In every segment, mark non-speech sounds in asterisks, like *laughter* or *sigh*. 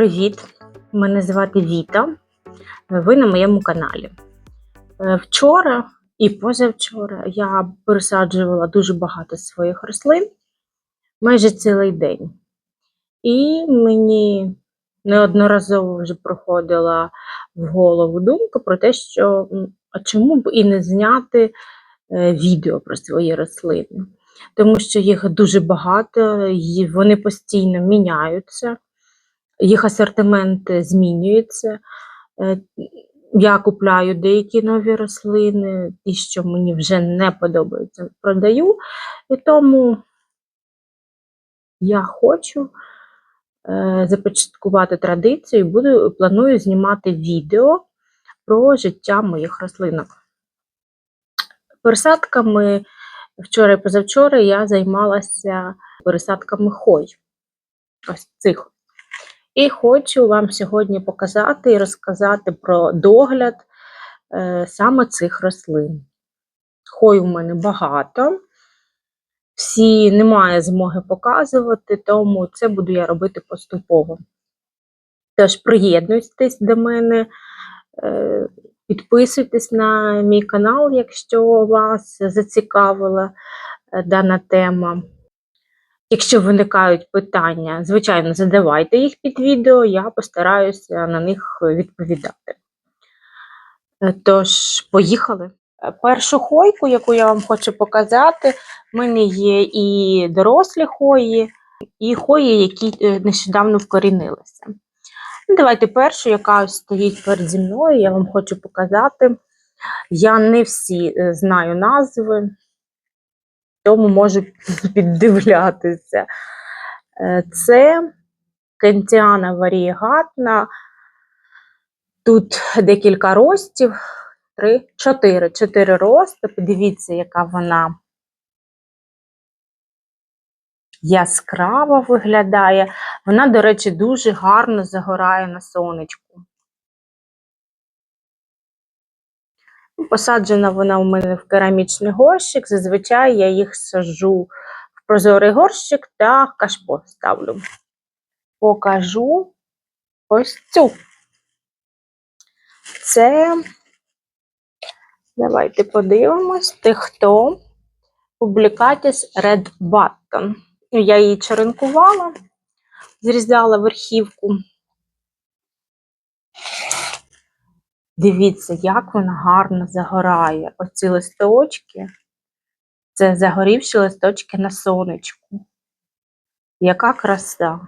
Привіт! Мене звати Віта. Ви на моєму каналі. Е, Вчора і позавчора я пересаджувала дуже багато своїх рослин майже цілий день. І мені неодноразово вже проходила в голову думка про те, що а чому б і не зняти е, відео про свої рослини. Тому що їх дуже багато, і вони постійно міняються їх асортимент змінюється. Е, Я купляю деякі нові рослини, ті, що мені вже не подобаються, продаю. І тому я хочу е, започаткувати традицію і буду, планую знімати відео про життя моїх рослинок. Пересадками вчора і позавчора я займалася пересадками хой. Ось цих. І хочу вам сьогодні показати і розказати про догляд е, саме цих рослин. Хой у мене багато, всі немає змоги показувати, тому це буду я робити поступово. Тож приєднуйтесь до мене, е, підписуйтесь на мій канал, якщо вас зацікавила е, дана тема. Якщо виникають питання, звичайно, задавайте їх під відео, я постараюся на них відповідати. Е, Тож, поїхали. Е, Першу хойку, яку я вам хочу показати, в мене є і дорослі хої, і хої, які е, нещодавно вкорінилися. Ну, Давайте першу, яка ось стоїть перед зі мною, я вам хочу показати. Я не всі знаю назви, тому можу *laughs* піддивлятися. Е, Це кентіана варієгатна. Тут декілька ростів, три, чотири, чотири рости. Подивіться, яка вона яскрава виглядає. Вона, до речі, дуже гарно загорає на сонечку. Посаджена вона у мене в керамічний горщик. Зазвичай я їх сажу в прозорий горщик та кашпо ставлю. Покажу ось цю. Це, давайте подивимось, ти хто? Публікатіс Red Button. Я її черенкувала, зрізала верхівку. Дивіться, як вона гарно загорає. Оці листочки. Це загорівші листочки на сонечку. Яка краса.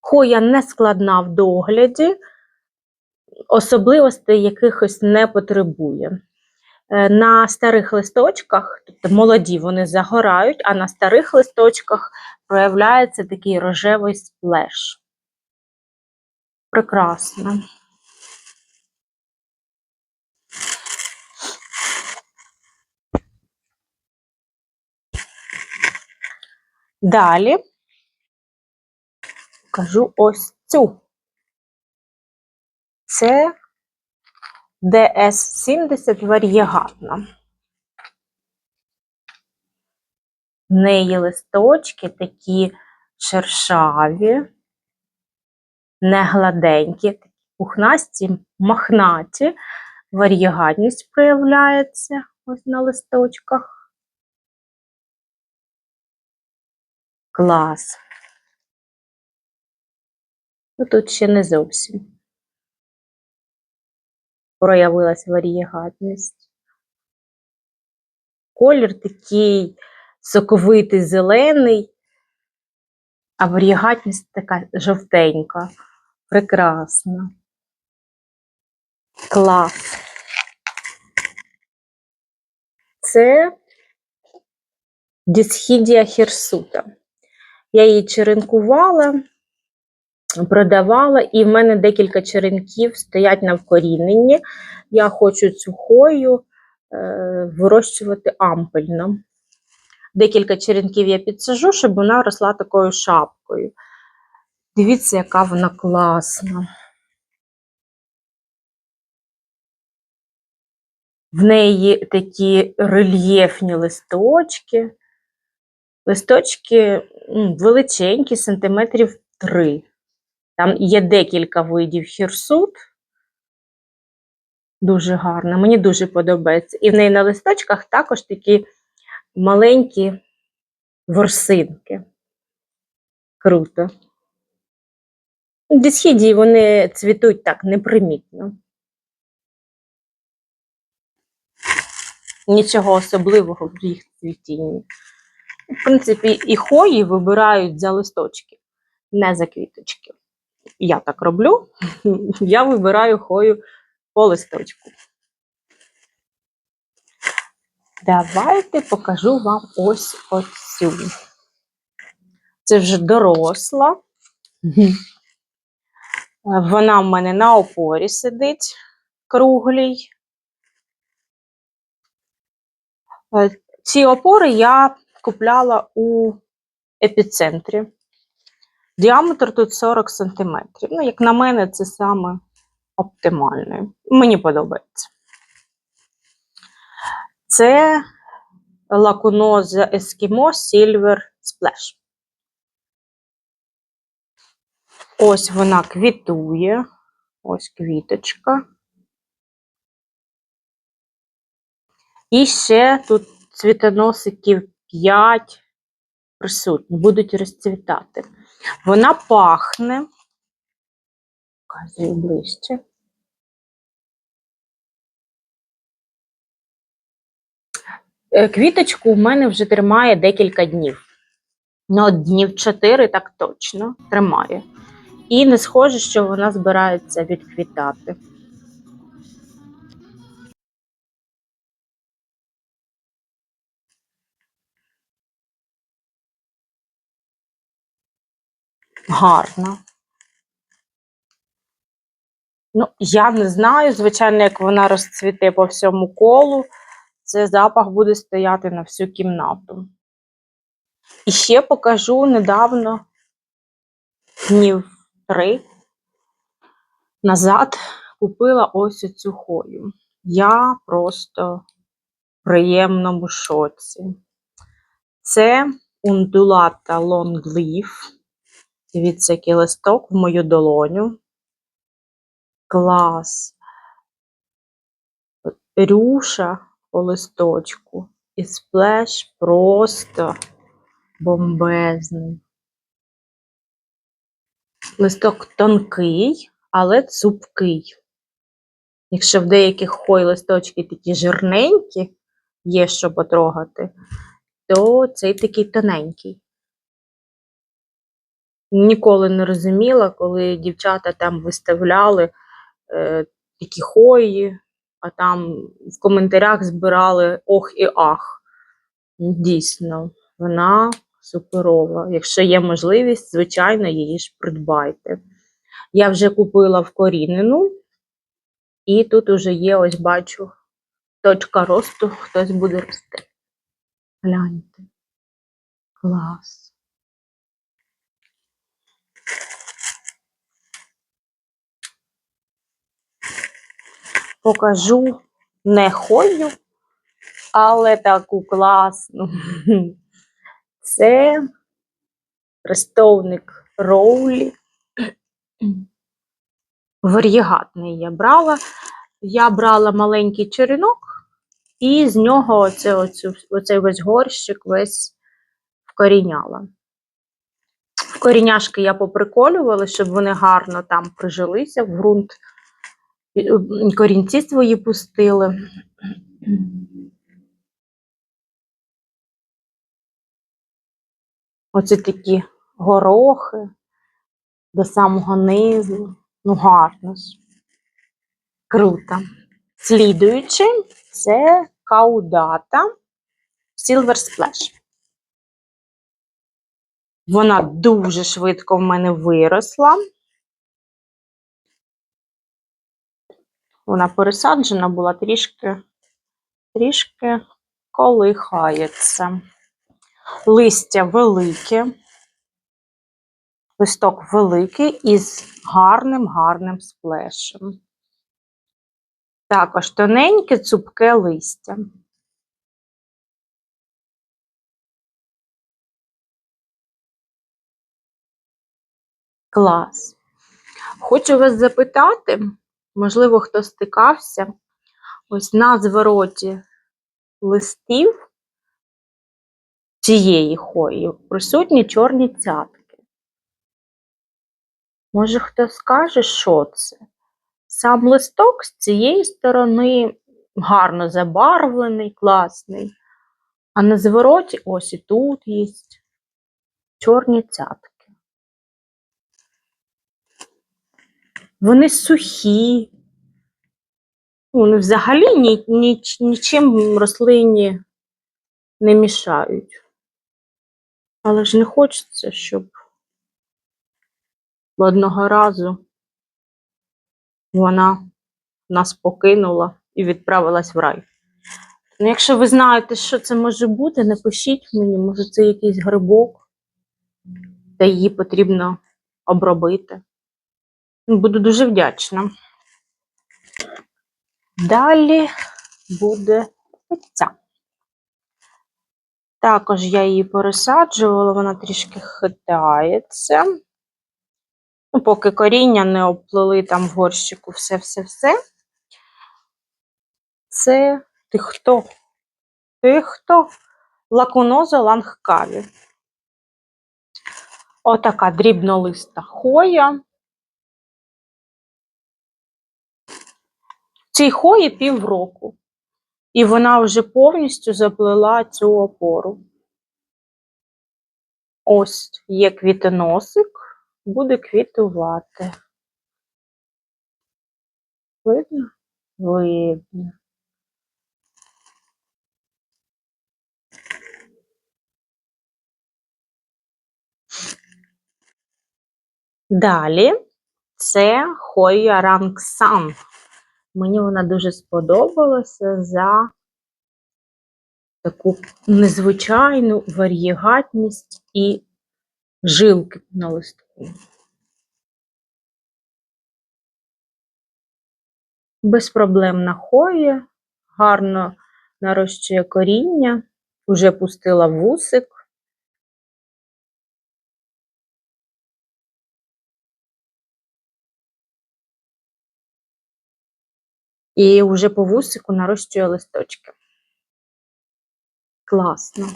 Хоя не складна в догляді, особливостей якихось не потребує. Е, На старих листочках, тобто молоді вони загорають, а на старих листочках проявляється такий рожевий сплеш. Прекрасно. Далі покажу ось цю. Це DS70 варієгатна. В неї листочки такі шершаві, не гладенькі, такі пухнасті, махнаті, варієгатність проявляється ось на листочках. Клас. Ну, тут ще не зовсім проявилась варієгатність. Колір такий соковитий, зелений, а варієгатність така жовтенька. Прекрасна. Клас. Це дисхідія хірсута. Я її черенкувала, продавала, і в мене декілька черенків стоять на вкоріненні. Я хочу цю хою е, вирощувати ампельно. Декілька черенків я підсажу, щоб вона росла такою шапкою. Дивіться, яка вона класна. В неї такі рельєфні листочки. Листочки величенькі, сантиметрів 3. Там є декілька видів хірсут. Дуже гарно, мені дуже подобається. І в неї на листочках також такі маленькі ворсинки. Круто. Дисхідії вони цвітуть так непримітно. Нічого особливого в їх цвітінні. В принципі, і хої вибирають за листочки, не за квіточки. Я так роблю. *laughs* Я вибираю хою по листочку. Давайте покажу вам ось оцю. Це вже доросла. Вона в мене на опорі сидить круглій. Е, Ці опори я купляла у епіцентрі. Діаметр тут 40 см. Ну, як на мене, це саме оптимальне. Мені подобається. Це лакуноза Ескімо Silver Splash. Ось вона квітує. Ось квіточка. І ще тут цвітоносиків 5 присутні, будуть розцвітати. Вона пахне. Показую ближче. Е, Квіточку у мене вже тримає декілька днів. Ну, днів 4 так точно тримає. І не схоже, що вона збирається відквітати. Гарна. Ну, я не знаю, звичайно, як вона розцвіте по всьому колу, це запах буде стояти на всю кімнату. І ще покажу недавно, днів три назад, купила ось цю хою. Я просто в приємному шоці. Це ундулата Leaf. Дивіться, який листок в мою долоню. Клас. Рюша по листочку. І сплеш просто бомбезний. Листок тонкий, але цупкий. Якщо в деяких хой листочки такі жирненькі, є що потрогати, то цей такий тоненький. Ніколи не розуміла, коли дівчата там виставляли е, такі хої, а там в коментарях збирали ох і ах. Дійсно, вона суперова. Якщо є можливість, звичайно, її ж придбайте. Я вже купила вкорінену, і тут уже є, ось бачу, точка росту, хтось буде рости. Гляньте. Клас. Покажу не хою, але таку класну. Це хрестовник Роулі. Вар'єгатний я брала. Я брала маленький черенок, і з нього оце, оцю, оцей весь горщик весь вкоріняла. Коріняшки я поприколювала, щоб вони гарно там прижилися в ґрунт. Корінці свої пустили. Оці такі горохи до самого низу. Ну, гарно ж. Круто. Слідуючи, це каудата Silver Splash. Вона дуже швидко в мене виросла. Вона пересаджена була трішки, трішки колихається листя велике, листок великий із гарним-гарним сплешем. Також тоненьке цупке листя. Клас. Хочу вас запитати, можливо, хто стикався, ось на звороті листів цієї хої присутні чорні цятки. Може, хто скаже, що це? Сам листок з цієї сторони гарно забарвлений, класний. А на звороті ось і тут є чорні цятки. Вони сухі. Вони взагалі ні, ні, нічим рослині не мішають. Але ж не хочеться, щоб одного разу вона нас покинула і відправилась в рай. Ну, якщо ви знаєте, що це може бути, напишіть мені, може це якийсь грибок, та її потрібно обробити. Буду дуже вдячна. Далі буде ця. Також я її пересаджувала, вона трішки хитається. Ну, поки коріння не обплили там в горщику все-все-все. Це ти хто? Ти хто? Лакуноза лангкаві. Отака дрібнолиста хоя. Цій хої півроку. І вона вже повністю заплела цю опору. Ось є квітоносик, буде квітувати. Видно? Видно. Далі це Хоя Рангсан. Мені вона дуже сподобалася за таку незвичайну варієгатність і жилки на листку. Безпроблемна хоя, гарно нарощує коріння, вже пустила вусик. І вже по вусику нарощує листочки. Класно.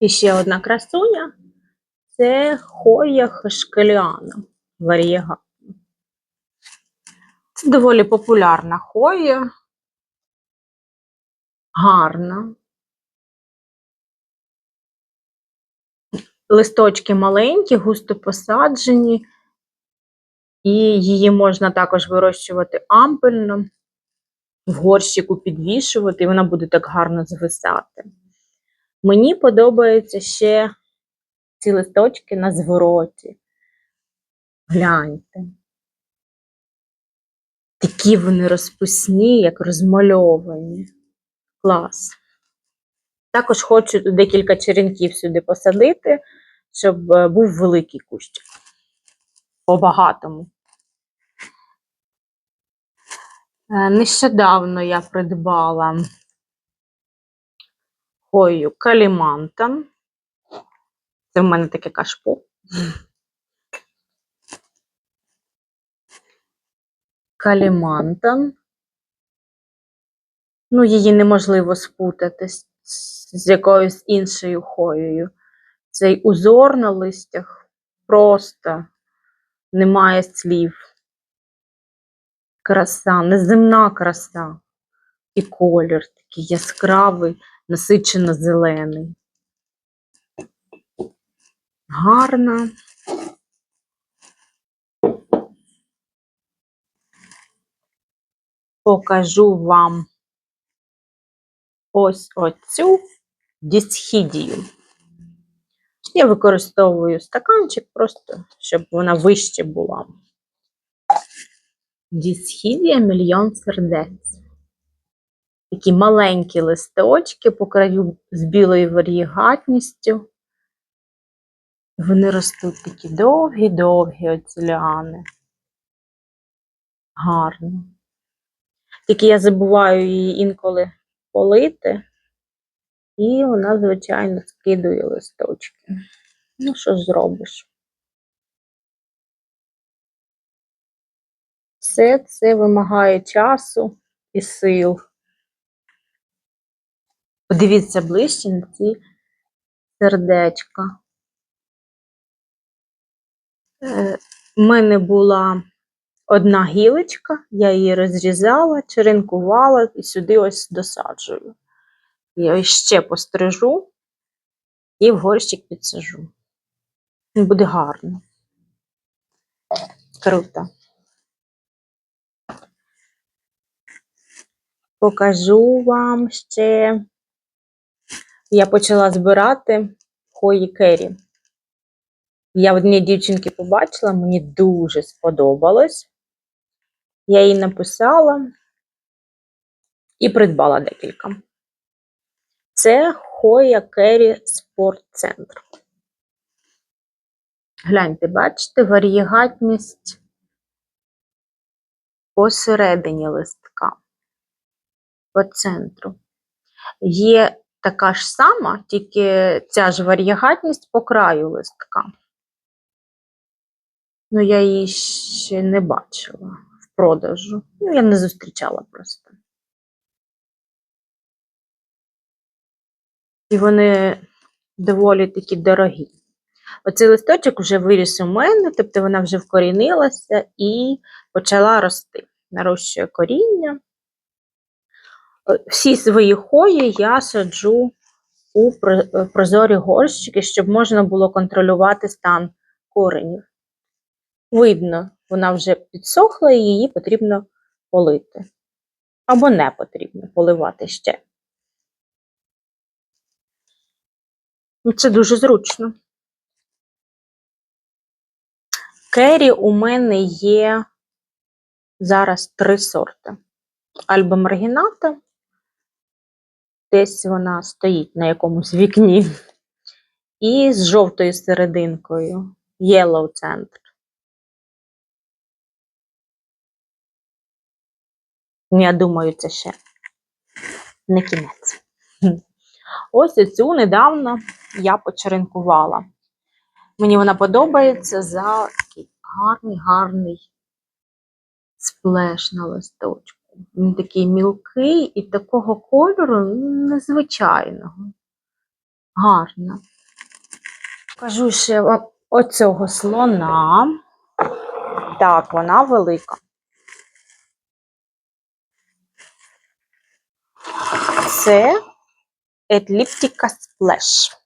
І ще одна красуня це Хоя Хашкеліана варієга. Це доволі популярна хоя, гарна. Листочки маленькі, густо посаджені, і її можна також вирощувати ампельно, в горщику підвішувати, і вона буде так гарно звисати. Мені подобаються ще ці листочки на звороті. Гляньте. Такі вони розписні, як розмальовані. Клас. Також хочу декілька черенків сюди посадити, щоб е, був великий кущ. По-багатому. Е, Нещодавно я придбала хою калімантан. Це в мене таке кашпо. Калімантан. Ну, її неможливо спутати з якоюсь іншою хоєю. Цей узор на листях просто немає слів. Краса, неземна краса. І колір такий яскравий, насичено зелений. Гарна. Покажу вам ось оцю дісхідію. Я використовую стаканчик просто, щоб вона вище була. Дісхідія мільйон сердець. Такі маленькі листочки по краю з білою варієгатністю. Вони ростуть такі довгі-довгі оці ліани. Гарно. Тільки я забуваю її інколи полити. І вона, звичайно, скидує листочки. Ну, що зробиш? Все це вимагає часу і сил. Подивіться ближче на ці сердечка. Е, У мене була одна гілочка, я її розрізала, черенкувала і сюди ось досаджую. Я ще пострижу і в горщик підсажу. Буде гарно. Круто. Покажу вам ще. Я почала збирати хої кері. Я в одній дівчинки побачила, мені дуже сподобалось. Я їй написала і придбала декілька. Це Хоя Кері Спорт. Гляньте, бачите, варієгатність посередині листка, по центру. Є така ж сама, тільки ця ж варієгатність по краю листка. Ну, я її ще не бачила в продажу. Ну, я не зустрічала просто. І вони доволі такі дорогі. Оцей листочок вже виріс у мене, тобто вона вже вкорінилася і почала рости. Нарощує коріння. Всі свої хої я саджу у прозорі горщики, щоб можна було контролювати стан коренів. Видно, вона вже підсохла і її потрібно полити. Або не потрібно поливати ще. Це дуже зручно. Кері у мене є зараз три сорти. Альба маргіната, десь вона стоїть на якомусь вікні, і з жовтою серединкою Yellow Center. Я думаю, це ще не кінець. Ось цю недавно я почеренкувала. Мені вона подобається за такий гарний, гарний сплеш на листочку. Він такий мілкий і такого кольору незвичайного. Гарно. Покажу ще вам оцього слона. Так, вона велика. Це Етліптіка Splash.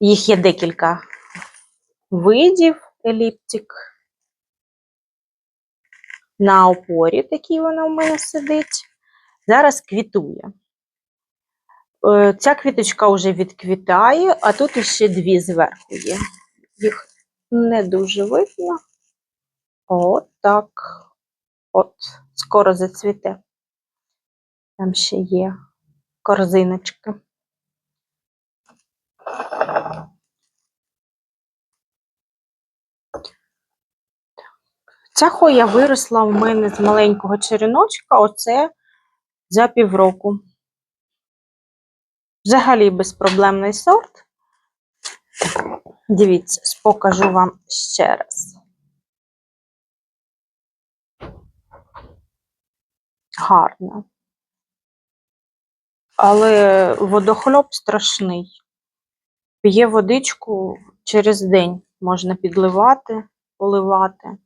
Їх є декілька видів еліптик. На опорі такий вона в мене сидить. Зараз квітує. Е, ця квіточка вже відквітає, а тут ще дві зверху є. Їх не дуже видно. От так. От, скоро зацвіте. Там ще є корзиночки. Ця хоя виросла в мене з маленького череночка, оце за півроку. Взагалі безпроблемний сорт. Дивіться, покажу вам ще раз. Гарно. Але водохльоп страшний. П'є водичку через день можна підливати, поливати.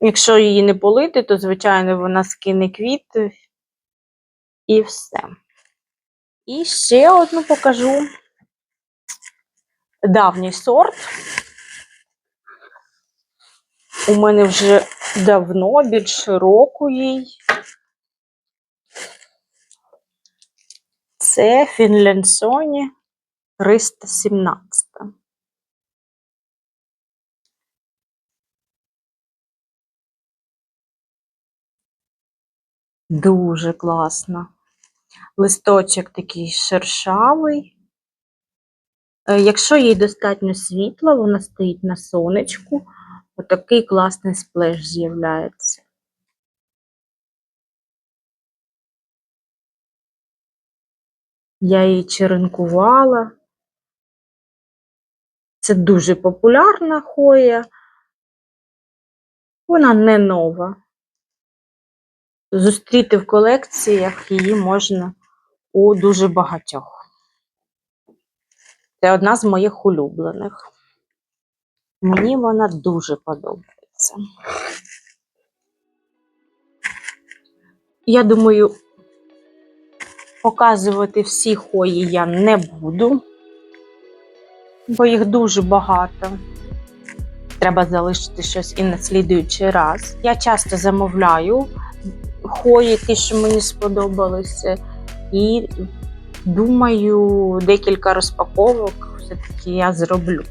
Якщо її не полити, то, звичайно, вона скине квіти і все. І ще одну покажу давній сорт. У мене вже давно, більше року їй. Це Фінленсоні 317. Дуже класно. Листочок такий шершавий. Е, якщо їй достатньо світла, вона стоїть на сонечку, отакий класний сплеш з'являється. Я її черенкувала. Це дуже популярна хоя. Вона не нова. Зустріти в колекціях її можна у дуже багатьох. Це одна з моїх улюблених. Мені вона дуже подобається. Я думаю, показувати всі хої я не буду, бо їх дуже багато. Треба залишити щось і на слідуючий раз. Я часто замовляю хої, ті, що мені сподобалися, і думаю, декілька розпаковок все-таки я зроблю.